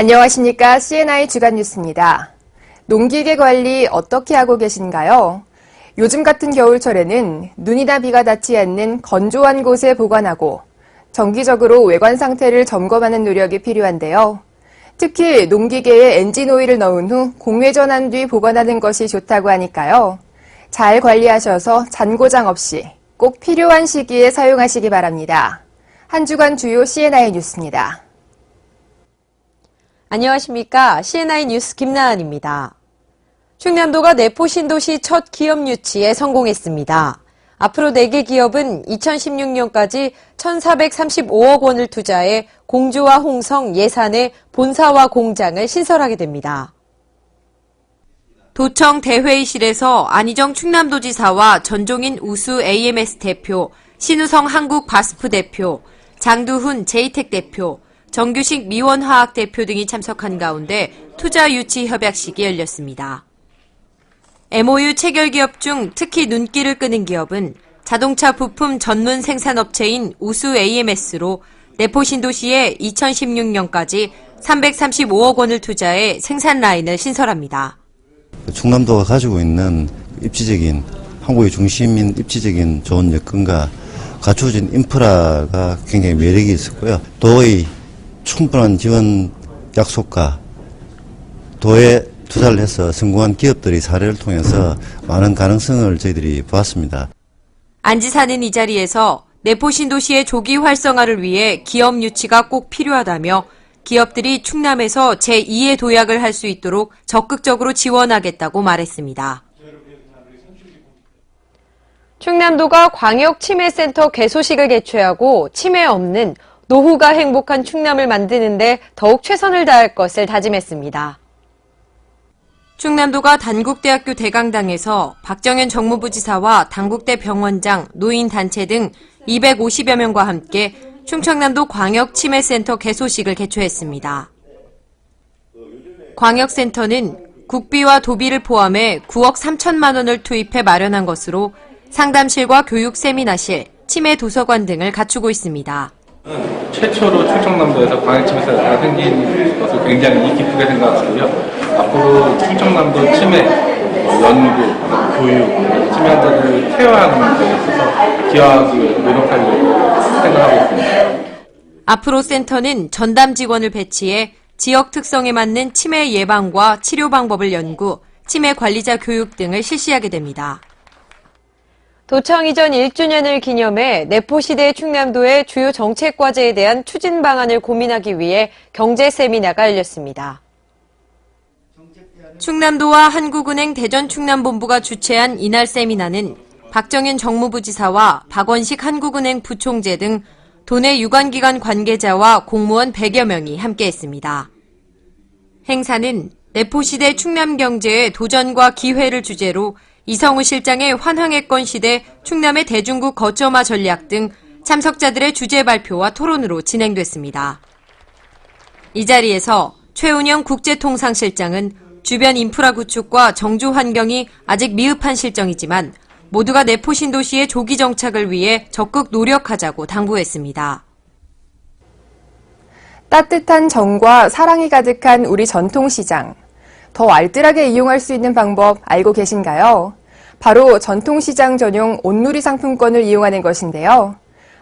안녕하십니까. CNI 주간 뉴스입니다. 농기계 관리 어떻게 하고 계신가요? 요즘 같은 겨울철에는 눈이나 비가 닿지 않는 건조한 곳에 보관하고 정기적으로 외관 상태를 점검하는 노력이 필요한데요. 특히 농기계에 엔진 오일을 넣은 후 공회 전환 뒤 보관하는 것이 좋다고 하니까요. 잘 관리하셔서 잔고장 없이 꼭 필요한 시기에 사용하시기 바랍니다. 한 주간 주요 CNI 뉴스입니다. 안녕하십니까. CNI 뉴스 김나은입니다. 충남도가 내포 신도시 첫 기업 유치에 성공했습니다. 앞으로 4개 기업은 2016년까지 1,435억 원을 투자해 공주와 홍성, 예산의 본사와 공장을 신설하게 됩니다. 도청 대회의실에서 안희정 충남도지사와 전종인 우수 AMS 대표, 신우성 한국 바스프 대표, 장두훈 제이텍 대표, 정규식 미원화학 대표 등이 참석한 가운데 투자 유치 협약식이 열렸습니다. MOU 체결 기업 중 특히 눈길을 끄는 기업은 자동차 부품 전문 생산업체인 우수 AMS로 내포 신도시에 2016년까지 335억 원을 투자해 생산 라인을 신설합니다. 충남도가 가지고 있는 입지적인 한국의 중심인 입지적인 좋은 여건과 갖춰진 인프라가 굉장히 매력이 있었고요. 도의 충분한 지원 약속과 도에 투자를 해서 성공한 기업들의 사례를 통해서 많은 가능성을 저희들이 보았습니다. 안 지사는 이 자리에서 내포 신도시의 조기 활성화를 위해 기업 유치가 꼭 필요하다며 기업들이 충남에서 제2의 도약을 할 수 있도록 적극적으로 지원하겠다고 말했습니다. 충남도가 광역 치매센터 개소식을 개최하고 치매 없는 노후가 행복한 충남을 만드는데 더욱 최선을 다할 것을 다짐했습니다. 충남도가 단국대학교 대강당에서 박정현 정무부지사와 단국대 병원장, 노인단체 등 250여 명과 함께 충청남도 광역치매센터 개소식을 개최했습니다. 광역센터는 국비와 도비를 포함해 9억 3천만 원을 투입해 마련한 것으로 상담실과 교육 세미나실, 치매 도서관 등을 갖추고 있습니다. 최초로 충청남도에서 광역치매센터가 생긴 것을 굉장히 기쁘게 생각하고요. 앞으로 충청남도 치매 어, 연구, 교육, 치매 환자들을 케어하는 데 있어서 기여하기 노력하려고 생각하고 있습니다. 앞으로 센터는 전담 직원을 배치해 지역 특성에 맞는 치매 예방과 치료 방법을 연구, 치매 관리자 교육 등을 실시하게 됩니다. 도청 이전 1주년을 기념해 내포시대 충남도의 주요 정책 과제에 대한 추진 방안을 고민하기 위해 경제 세미나가 열렸습니다. 충남도와 한국은행 대전충남본부가 주최한 이날 세미나는 박정현 정무부지사와 박원식 한국은행 부총재 등 도내 유관기관 관계자와 공무원 100여 명이 함께했습니다. 행사는 내포시대 충남 경제의 도전과 기회를 주제로 이성우 실장의 환항해권 시대 충남의 대중국 거점화 전략 등 참석자들의 주제 발표와 토론으로 진행됐습니다. 이 자리에서 최운영 국제통상실장은 주변 인프라 구축과 정주 환경이 아직 미흡한 실정이지만 모두가 내포 신도시의 조기 정착을 위해 적극 노력하자고 당부했습니다. 따뜻한 정과 사랑이 가득한 우리 전통시장. 더 알뜰하게 이용할 수 있는 방법 알고 계신가요? 바로 전통시장 전용 온누리 상품권을 이용하는 것인데요.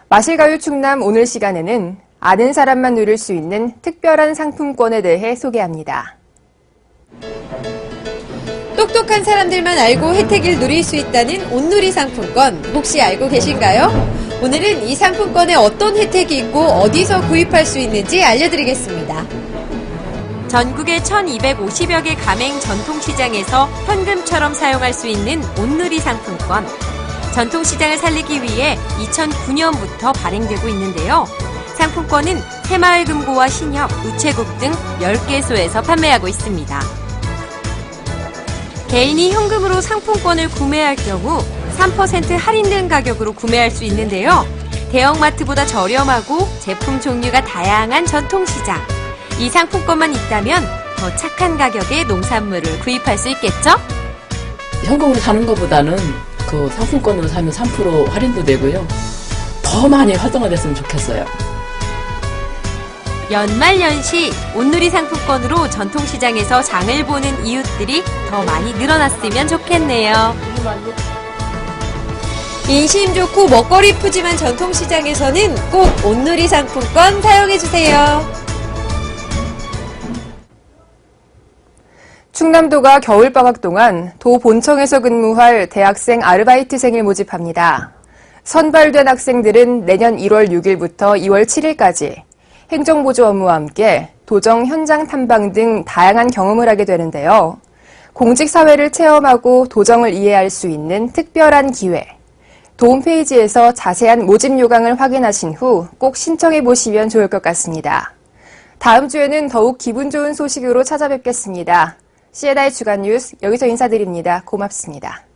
마실가요 충남 오늘 시간에는 아는 사람만 누릴 수 있는 특별한 상품권에 대해 소개합니다. 똑똑한 사람들만 알고 혜택을 누릴 수 있다는 온누리 상품권 혹시 알고 계신가요? 오늘은 이 상품권에 어떤 혜택이 있고 어디서 구입할 수 있는지 알려드리겠습니다. 전국의 1250여 개 가맹 전통시장에서 현금처럼 사용할 수 있는 온누리 상품권. 전통시장을 살리기 위해 2009년부터 발행되고 있는데요. 상품권은 새마을금고와 신협, 우체국 등 10개소에서 판매하고 있습니다. 개인이 현금으로 상품권을 구매할 경우 3% 할인된 가격으로 구매할 수 있는데요. 대형마트보다 저렴하고 제품 종류가 다양한 전통시장. 이 상품권만 있다면 더 착한 가격에 농산물을 구입할 수 있겠죠? 현금으로 사는 것보다는 그 상품권으로 사면 3% 할인도 되고요. 더 많이 활성화됐으면 좋겠어요. 연말연시 온누리 상품권으로 전통시장에서 장을 보는 이웃들이 더 많이 늘어났으면 좋겠네요. 인심 좋고 먹거리 푸짐한 전통시장에서는 꼭 온누리 상품권 사용해주세요. 충남도가 겨울방학 동안 도 본청에서 근무할 대학생 아르바이트생을 모집합니다. 선발된 학생들은 내년 1월 6일부터 2월 7일까지 행정보조 업무와 함께 도정 현장 탐방 등 다양한 경험을 하게 되는데요. 공직사회를 체험하고 도정을 이해할 수 있는 특별한 기회. 도 홈페이지에서 자세한 모집 요강을 확인하신 후 꼭 신청해 보시면 좋을 것 같습니다. 다음 주에는 더욱 기분 좋은 소식으로 찾아뵙겠습니다. CNI 주간 뉴스 여기서 인사드립니다. 고맙습니다.